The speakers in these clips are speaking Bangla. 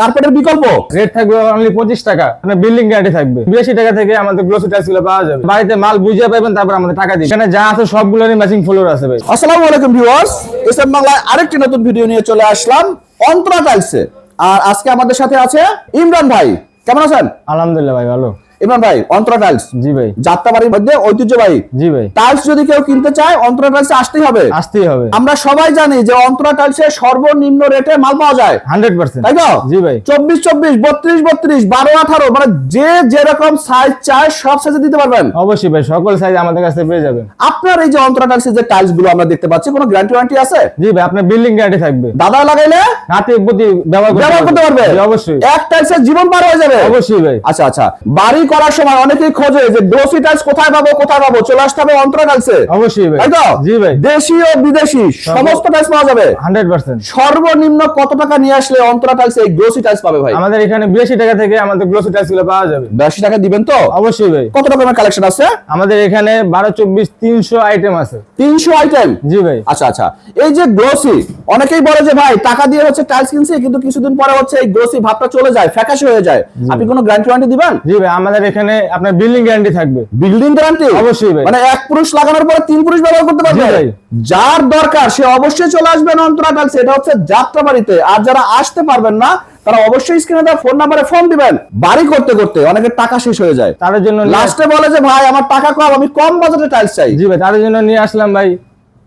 কার্পেটের বিকল্প? রেট থাকবে অনলি পঁচিশ টাকা। মানে বিল্ডিং গ্যারান্টি থাকবে। বিরাশি টাকা থেকে আমাদের গ্লোসি টাইলসগুলো পাওয়া যাবে। বাড়িতে মাল বুঝিয়ে পাবেন তারপর আমাদের টাকা দিই এখানে যা আছে সবগুলোরই ম্যাচিং ফ্লোর আছে ভাই। আসসালামু আলাইকুম ভিউয়ার্স এসএম বাংলায় আরেকটি নতুন ভিডিও নিয়ে চলে আসলাম অন্তরা টাইলসে আর আজকে আমাদের সাথে আছে ইমরান ভাই। কেমন আছেন? আলহামদুলিল্লাহ ভাই ভালো। ইমরান ভাই অন্তরা টাইলস। জি ভাই। যাত্রাবাড়ির মধ্যে ঐতিহ্যবাহী। জি ভাই। টাইলস যদি কেউ কিনতে চায় অন্তরা টাইলসে আসতেই হবে। আসতেই হবে। আমরা সবাই জানি যে অন্তরা টাইলসে সর্বনিম্ন রেটে মাল পাওয়া যায়। Hundred percent. তাই তো? জি ভাই। চব্বিশ চব্বিশ বত্রিশ বত্রিশ বারো আঠারো মানে যে যেরকম সাইজ চায় সব সাইজে দিতে পারবেন। অবশ্যই ভাই সকল সাইজ আমাদের কাছে পেয়ে যাবেন। আপনার এই যে অন্তরা টাইলসের যে টাইলসগুলো আমরা দেখতে পাচ্ছি কোনো গ্যারান্টি ওয়ারেন্টি আছে? জি ভাই আপনার বিল্ডিং গ্যারান্টি থাকবে। দাদা লাগাইলে? রাতে প্রতি ব্যবহার ব্যবহার করতে পারবে। অবশ্যই। এক টাইলসের জীবন পার হয়ে যাবে? অবশ্যই ভাই। আচ্ছা আচ্ছা। বাড়ি করার সময় অনেকেই খোঁজে যে গ্লোসি টাইলস কোথায় পাবো কোথায় পাবো? চলে আসতে হবে অন্তরা টাইলসে। অবশ্যই ভাই। তাই তো? জি ভাই। দেশি ও বিদেশি সমস্ত টাইলস পাওয়া যাবে। Hundred percent. সর্বনিম্ন কত টাকা নিয়ে আসলে অন্তরা টাইলস এই গ্লোসি টাইলস পাবে ভাই? আমাদের এখানে বিরাশি টাকা থেকে আমাদের গ্লোসি টাইলসগুলো পাওয়া যাবে। বেশি টাকা দিবেন তো? অবশ্যই ভাই। কত রকমের কালেকশন আছে? আমাদের এখানে বারো চব্বিশ তিনশো আইটেম আছে। তিনশো আইটেম জি ভাই। আচ্ছা আচ্ছা। এই যে গ্লোসি অনেকেই বলে যে ভাই টাকা দিয়ে হচ্ছে টাইলস কিনছে কিন্তু কিছুদিন পরে হচ্ছে এই গ্লোসি ভাবটা চলে যায় ফ্যাকাশে হয়ে যায়। আপনি কোনো গ্যারান্টি ওয়ারেন্টি দিবেন? জি ভাই আমাদের এখানে আপনার বিল্ডিং গ্যারান্টি থাকবে। বিল্ডিং গ্যারান্টি অবশ্যই ভাই। মানে এক পুরুষ লাগানোর পরে তিন পুরুষ ব্যবহার করতে পারবে? ভাই। যার দরকার সে অবশ্যই চলে আসবেন অন্তরা টাইলস এটা হচ্ছে যাত্রাবাড়িতে। আর যারা আসতে পারবেন না তারা অবশ্যই স্ক্রিনে দেওয়া ফোন নাম্বারে ফোন দিবেন বাড়ি করতে করতে অনেকের টাকা শেষ হয়ে যায়। তাদের জন্য লাস্টে বলে যে ভাই আমার টাকা কম আমি কম বাজেটে টাইলস চাই। জি ভাই তাদের জন্য নিয়ে আসলাম ভাই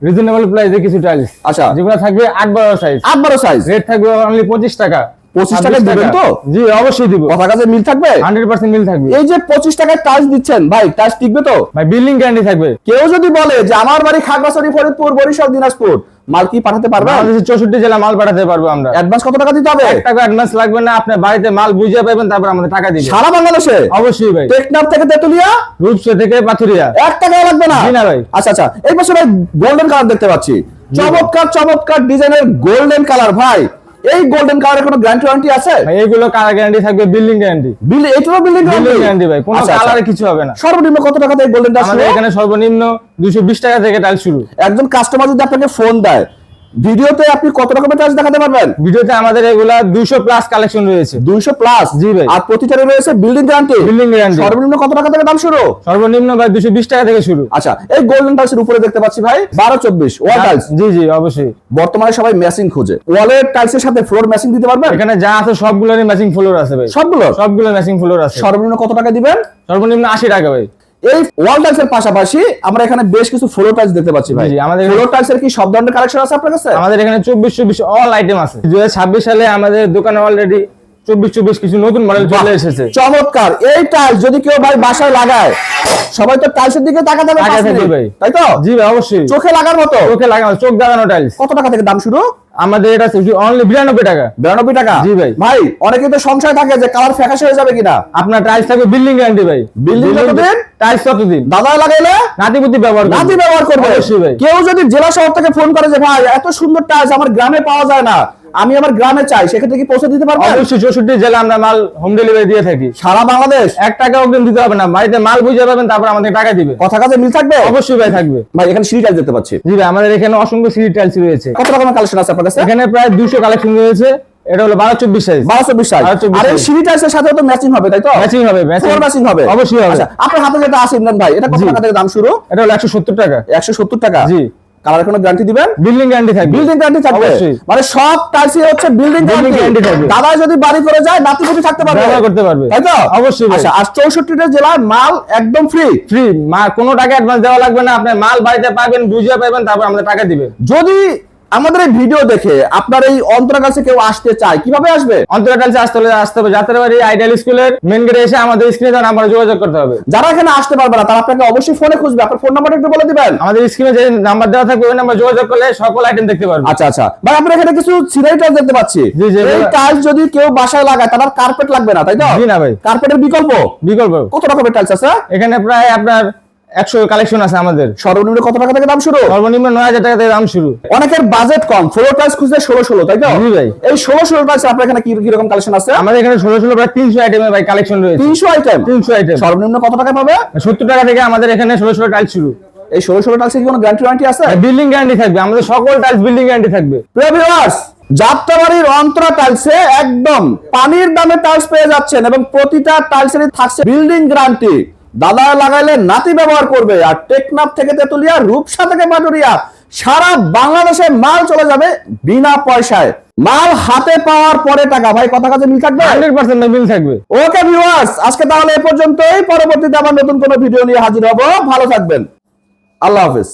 রিজনেবল প্রাইসে কিছু টাইলস আচ্ছা। যেগুলো থাকবে আট বারো সাইজ আট বারো সাইজ রেট থাকবে অনলি পঁচিশ টাকা। 25 টাকায় 26 দিবেন তো? জি অবশ্যই দিব। কথা কাজে মিল থাকবে? হান্ড্রেড পার্সেন্ট মিল থাকবে। এই যে পঁচিশ টাকায় টাইলস দিচ্ছেন ভাই টাইলস টিকবে তো? ভাই বিল্ডিং গ্যারান্টি থাকবে। কেউ যদি বলে যে আমার বাড়ি খাগড়াছড়ি ফরিদপুর বরিশাল দিনাজপুর মাল কি পাঠাতে পারবে? বাংলাদেশের চৌষট্টি জেলা মাল পাঠাতে পারব আমরা। অ্যাডভান্স কত টাকা দিতে হবে? টাকা অ্যাডভান্স লাগবে না আপনার বাড়িতে মাল বুঝিয়ে পাবেন তারপর আমাদের টাকা দিবে সারা বাংলাদেশে? অবশ্যই ভাই। টেকনাফ থেকে তেতুলিয়া? রূপসে থেকে পাথুরিয়া। এক টাকা লাগবে না? না ভাই। আচ্ছা আচ্ছা এই পাশে ভাই গোল্ডেন কালার দেখতে পাচ্ছি। চমৎকার চমৎকার ডিজাইনের গোল্ডেন কালার ভাই। এই গোল্ডেন কালারের কোনো গ্যারান্টি ওয়ারেন্টি আছে? এইগুলো কালার গ্যারান্টি থাকবে বিল্ডিং গ্যারান্টি বিল এটারও বিল্ডিং গ্যারান্টি ভাই কোনো কালারে কিছু হবে না। সর্বনিম্ন কত টাকা দিয়ে গোল্ডেনটা আমাদের এখানে সর্বনিম্ন দুশো বিশ টাকা থেকে টাইল শুরু। একজন কাস্টমার যদি আপনাকে ফোন দেয় ভিডিওতে আপনি কত রকমের টাচ দেখাতে পারবেন? ভিডিওতে আমাদের এগুলা দুশো প্লাস কালেকশন রয়েছে। দুইশো প্লাস জি ভাই। আর প্রতিটারে রয়েছে বিল্ডিং গ্যারান্টি বিল্ডিং গ্যারান্টি সর্বনিম্ন কত টাকা থেকে দাম শুরু? সর্বনিম্ন ভাই দুশো বিশ টাকা থেকে শুরু। আচ্ছা এই গোল্ডেন টাইলসের উপরে দেখতে পাচ্ছি ভাই বারো চব্বিশ। ওয়াল টাইলস জি জি অবশ্যই। বর্তমানে সবাই ম্যাচিং খোঁজে। ওয়ালের টাইলসের সাথে ফ্লোর ম্যাচিং দিতে পারবেন? এখানে যা আছে সবগুলোরই ম্যাচিং ফ্লোর আছে ভাই। সবগুলো সবগুলো ম্যাচিং ফ্লোর আছে। সর্বনিম্ন কত টাকা দিবেন? সর্বনিম্ন আশি টাকা ভাই। এই ওয়াল টাইলসের পাশাপাশি আমরা এখানে বেশ কিছু ফ্লোর টাইলস দেখতে পাচ্ছি ভাই। আমাদের আমাদের- ফ্লোর টাইলসের কি সব ধরনের কালেকশন আছে আপনার কাছে? আমাদের এখানে চব্বিশ চব্বিশ অল আইটেম আছে। দুই হাজার ছাব্বিশ সালে আমাদের দোকানে অলরেডি চব্বিশ চব্বিশ কিছু নতুন মডেল চলে এসেছে। চমৎকার। এই টাইলস যদি কেউ ভাই বাসায় লাগায় সবাই তো টাইলসের দিকে তাকাতে হবে। তাই তো? জি ভাই অবশ্যই। চোখে লাগার মতো? চোখে লাগানো চোখ দাগানো টাইলস কত টাকা থেকে দাম শুরু? আমাদের এটা অনলি বিরানব্বই টাকা। বিরানব্বই টাকা? জি ভাই। ভাই অনেকে তো সংশয় থাকে যে কালার ফ্যাকাশে হয়ে যাবে কিনা। আপনার টাইলস থাকবে বিল্ডিং গ্যারান্টি ভাই। Building কতদিন? টাইলস কতদিন? দাদা লাগাইলে? নাতিপুতি ব্যবহার নাতি ব্যবহার করবে। অবশ্যই ভাই। কেউ যদি জেলা শহর থেকে ফোন করে যে ভাই এত সুন্দর টাইলস আমার গ্রামে পাওয়া যায় না। আমি আমার গ্রামে চাই সেক্ষেত্রে কি পৌঁছে দিতে পারবেন? অবশ্যই চৌষট্টি জেলা আমরা মাল হোম ডেলিভারি দিয়ে থাকি। সারা বাংলাদেশ? এক টাকা অগ্রিম দিতে হবে না বাড়িতে মাল বুঝে পাবেন তারপর আমাদের টাকা দিবে। কথা কাজে মিল থাকবে? অবশ্যই ভাই থাকবে। ভাই এখানে সিঁড়ি টাইলস দেখতে পাচ্ছি। জি ভাই আমাদের এখানে অসংখ্য সিঁড়ি টাইলস রয়েছে। কত রকমের কালেকশন আছে আপনার কাছে? এখানে প্রায় দুশো কালেকশন রয়েছে এটা হলো বারো চব্বিশ সাইজ বারোশো বিশ সাইজ 1224 আর এই। সিঁড়ি টাইলসের সাথে তো ম্যাচিং হবে তাই তো? ম্যাচিং হবে ম্যাচিং ম্যাচিং হবে। অবশ্যই হবে। আচ্ছা আপনার হাতে যেটা আছে ইমরান ভাই এটা কত টাকা থেকে দাম শুরু? এটা হলো একশো সত্তর টাকা। একশো সত্তর টাকা। জি। কালার কোনো গ্যারান্টি দিবেন? বিল্ডিং গ্যারান্টি থাকবে। বিল্ডিং গ্যারান্টি থাকবে। মানে সব কাজই হচ্ছে বিল্ডিং গ্যারান্টি থাকবে। দাদা যদি বাড়ি করে যায় নাতিপুতি থাকতে পারবে। ব্যবহার করতে পারবে। তাই তো? অবশ্যই। আচ্ছা আর চৌষট্টিটা জেলা মাল একদম ফ্রি ফ্রি মা কোনো টাকা অ্যাডভান্স দেওয়া লাগবে না। আপনি মাল বাড়িতে পাবেন বুঝিয়ে পাবেন তারপর আমরা টাকা দিবে যদি আমাদের এই ভিডিও দেখে আপনার এই অন্তরা কাছে কেউ আসতে চায় কীভাবে আসবে? অন্তরা টাইলসে আসতে হলে আসতে হবে। যাত্রাবাড়ি আইডিয়াল স্কুলের মেন গেটে এসে আমাদের স্ক্রিনে দেওয়া নাম্বারে যোগাযোগ করতে হবে। যারা এখানে আসতে পারবে না তারা আপনাকে অবশ্যই ফোনে খুঁজবে। আপনার ফোন নাম্বারটা একটু বলে দিবেন। আমাদের স্ক্রিনে যে নাম্বার দেওয়া থাকবে ওই নাম্বার যোগাযোগ করলে সকল আইটেম দেখতে পারবে। আচ্ছা আচ্ছা। ভাই আপনার এখানে কিছু সিরাই টাইলস দেখতে পাচ্ছি। এই টাইলস যদি কেউ বাসায় লাগায় তার কার্পেট লাগবে না তাই তো? জি না ভাই। কার্পেটের বিকল্প? বিকল্প। কত রকমের টাইলস আছে? এখানে প্রায় আপনার একশো কালেকশন আছে আমাদের। সর্বনিম্ন কত টাকা থেকে দাম শুরু? সর্বনিম্ন নয় হাজার টাকা থেকে দাম শুরু। অনেকের বাজেট কম ফ্লোর টাইলস খুঁজতে ষোলো ষোলো তাই তো? ভাই। এই ষোলো ষোলো টাইলস আপনার এখানে কি কীরকম কালেকশন আছে? আমাদের এখানে ষোলো ষোলো প্রায় তিনশো আইটেমের ভাই কালেকশন রয়েছে। তিনশো আইটেম তিনশো আইটেম সর্বনিম্ন কত টাকা পাবে? সত্তর টাকা থেকে আমাদের এখানে ষোলো ষোলো টাইলস শুরু। এই ষোলো ষোলো টাইলস কি কোনো গ্যারান্টি ওয়ারেন্টি আছে? বিল্ডিং গ্যারান্টি থাকবে। আমাদের সকল টাইলস বিল্ডিং গ্যারান্টি থাকবে। প্রিয় ভিউয়ার্স যাত্রাবাড়ির অন্তরা টাইলসে একদম পানির দামে টাইলস পেয়ে যাচ্ছেন এবং প্রতিটা টাইলসেরই থাকছে বিল্ডিং গ্যারান্টি দাদা লাগাইলে নাতি ব্যবহার করবে আর টেকনাফ থেকে তেতুলিয়া রূপসা থেকে পাটুরিয়া সারা বাংলাদেশে মাল চলে যাবে বিনা পয়সায়। মাল হাতে পাওয়ার পরে টাকা। ভাই কথা কাছে মিল থাকবে? হান্ড্রেড পার্সেন্ট মিল থাকবে। ওকে ভিউয়ার্স আজকে তাহলে এ পর্যন্তই। পরবর্তীতে আবার নতুন কোনো ভিডিও নিয়ে হাজির হব। ভালো থাকবেন। আল্লাহ হাফেজ।